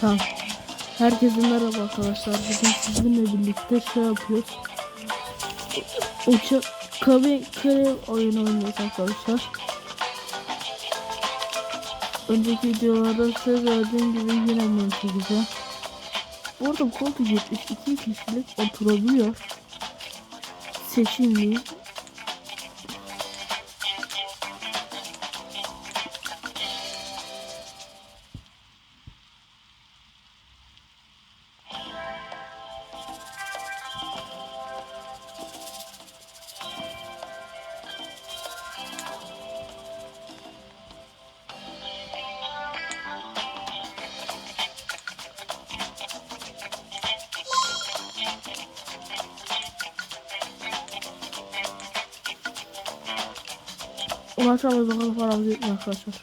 Tamam. Herkese merhaba arkadaşlar. Bugün sizinle birlikte şey yapıyoruz. Uçak kabin kare oyunu oynuyoruz arkadaşlar. Önceki videolarda size verdiğim gibi yine bunu çekeceğim. Bu arada koltuk 72 kişilik oturabiliyor. Seçimli. Ulaşamaz bakalım paramız yetmiyor arkadaşlar.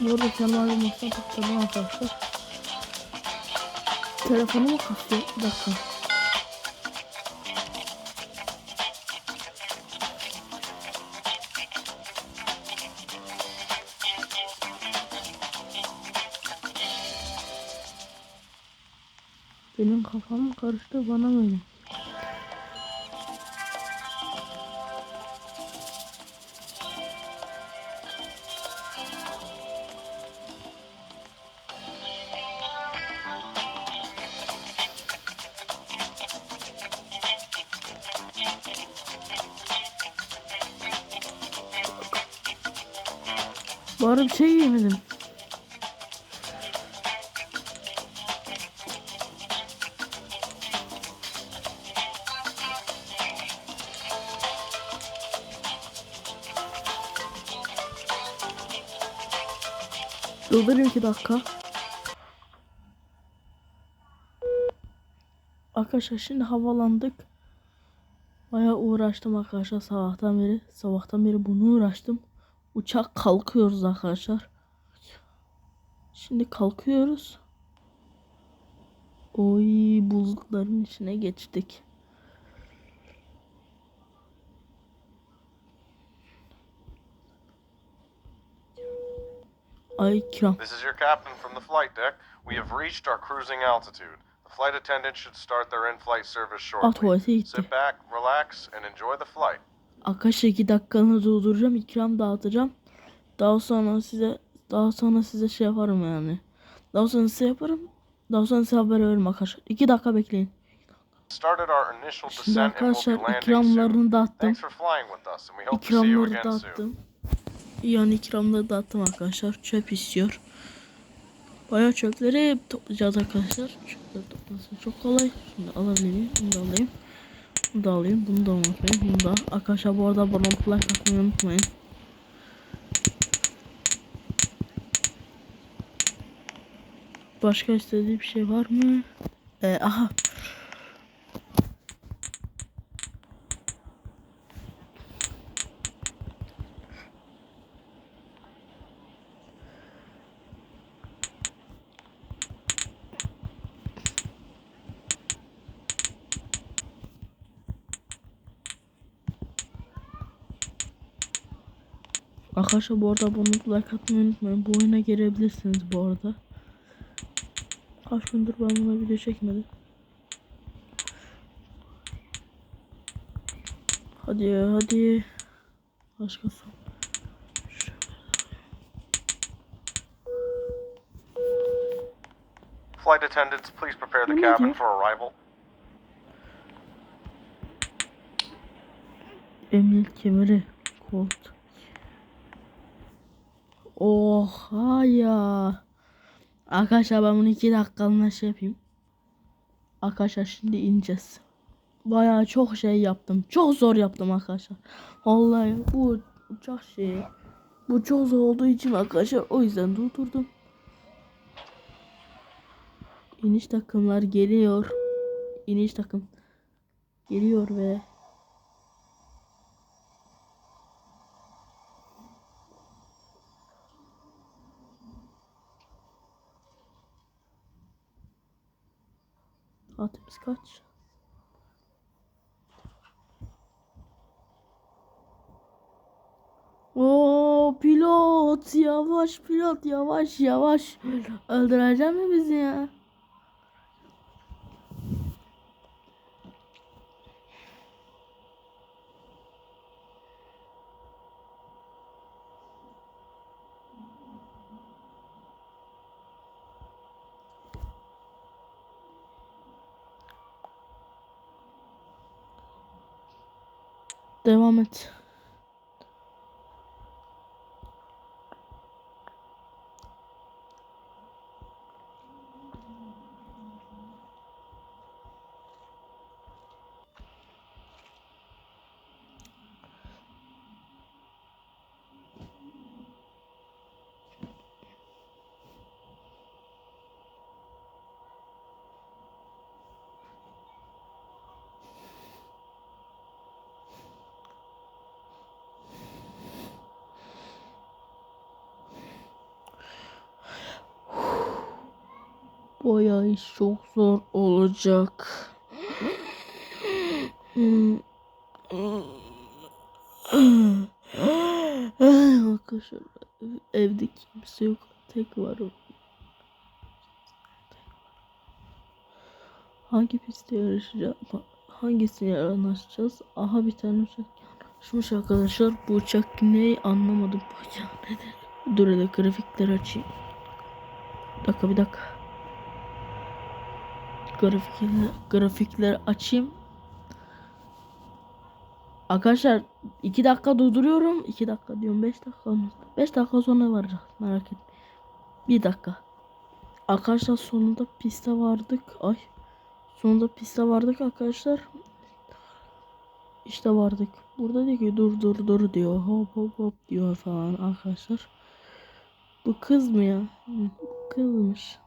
Burada kenar olmaktan taktırdım arkadaşlar. Telefonumu kasıyor. Bir dakika. Benim kafam karıştı bana mı öyle? Bari bir şey yemedim. Durdurayım iki dakika. Arkadaşlar şimdi havalandık. Bayağı uğraştım arkadaşlar sabahtan beri. Sabahtan beri bunu uğraştım. Uçak kalkıyoruz arkadaşlar. Şimdi kalkıyoruz. Oy bulutların içine geçtik. Ay kiram. This is your captain from the flight deck. We have reached our cruising altitude. The flight attendant should start their in-flight service Ah shortly. tuvalete gitti. Sit back, relax, and enjoy the flight. Arkadaşlar 2 dakikanı durduracağım. ikram dağıtacağım. Daha sonra size daha sonra size şey yaparım yani. Daha sonra size yaparım. Daha sonra size haber veririm arkadaşlar. 2 dakika bekleyin. Şimdi arkadaşlar ikramlarını dağıttım. İkramları dağıttım. Yani ikramları dağıttım arkadaşlar. Çöp istiyor. Bayağı çöpleri toplayacağız arkadaşlar. Çöpleri toplaması çok kolay. Şimdi alabilirim. Bunu da alayım. Bunu da alayım. Bunu da unutmayın. Bunu da. Arkadaşlar bu arada olup like atmayı unutmayın. Başka istediği bir şey var mı? Ee, aha. Arkadaşlar bu arada olup like atmayı unutmayın. Bu oyuna gelebilirsiniz bu arada. Kaç gündür ben buna video çekmedim. Hadi ya hadi. Başkası. Flight attendants, please prepare the cabin for arrival. Emniyet kemeri. Kolt. Oha ya. Arkadaşlar ben bunu iki dakikalığına şey yapayım. Arkadaşlar şimdi ineceğiz. Bayağı çok şey yaptım. Çok zor yaptım arkadaşlar. Vallahi bu uçak şeyi. Bu çok zor olduğu için arkadaşlar o yüzden durdurdum. İniş takımlar geliyor. İniş takım geliyor ve Saatimiz kaç? Oo pilot yavaş pilot yavaş yavaş öldürecek mi bizi ya? Devam et. Bayağı iş çok zor olacak. Arkadaşlar evde kimse yok. Tek varım. Hangi pistte yarışacağız? Hangisini yarışacağız? Aha bir tane uçak yarışmış arkadaşlar. Bu uçak ne anlamadım. Bu uçak nedir? Dur hele grafikleri açayım. Bir dakika bir dakika. Grafikleri, grafikleri açayım. Arkadaşlar 2 dakika durduruyorum. 2 dakika diyorum 5 dakika olmaz. 5 dakika sonra varacak merak etme. 1 dakika. Arkadaşlar sonunda piste vardık. Ay. Sonunda piste vardık arkadaşlar. İşte vardık. Burada diyor ki dur dur dur diyor. Hop hop hop diyor falan arkadaşlar. Bu kız mı ya? Kızmış.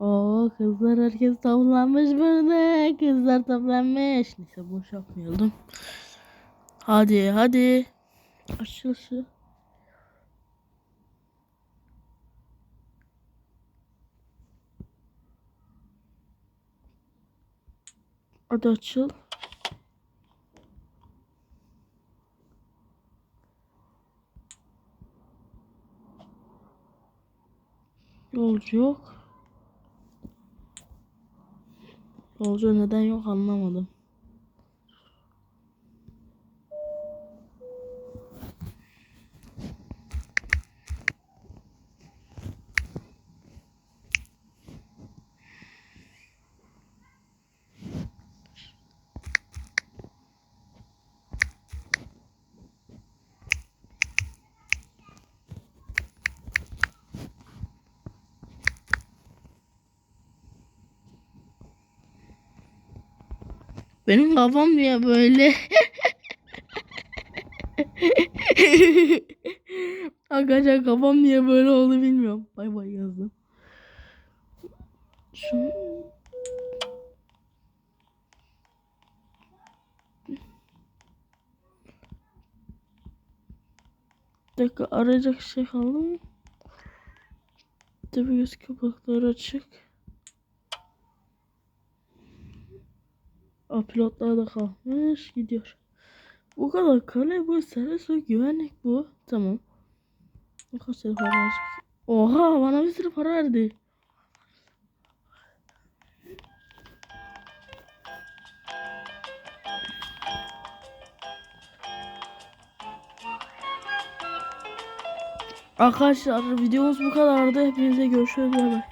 Oo kızlar herkes toplanmış burada. Kızlar toplanmış. Neyse boş yapmayalım. Hadi hadi. Açıl şu. Hadi açıl. Yolcu yok. Yolcu neden yok anlamadım. Benim kafam niye böyle? Arkadaşlar kafam niye böyle oldu bilmiyorum. Bay bay yazdım. Şu... Bir dakika arayacak şey kaldı mı? Tabii göz kapakları açık. Aa, pilotlar da kalkmış gidiyor. Bu kadar kale bu servis ve güvenlik bu. Tamam. Ne lira para verecek? Oha bana bir sürü para verdi. Arkadaşlar videomuz bu kadardı. Hepinize görüşürüz. Bay bay.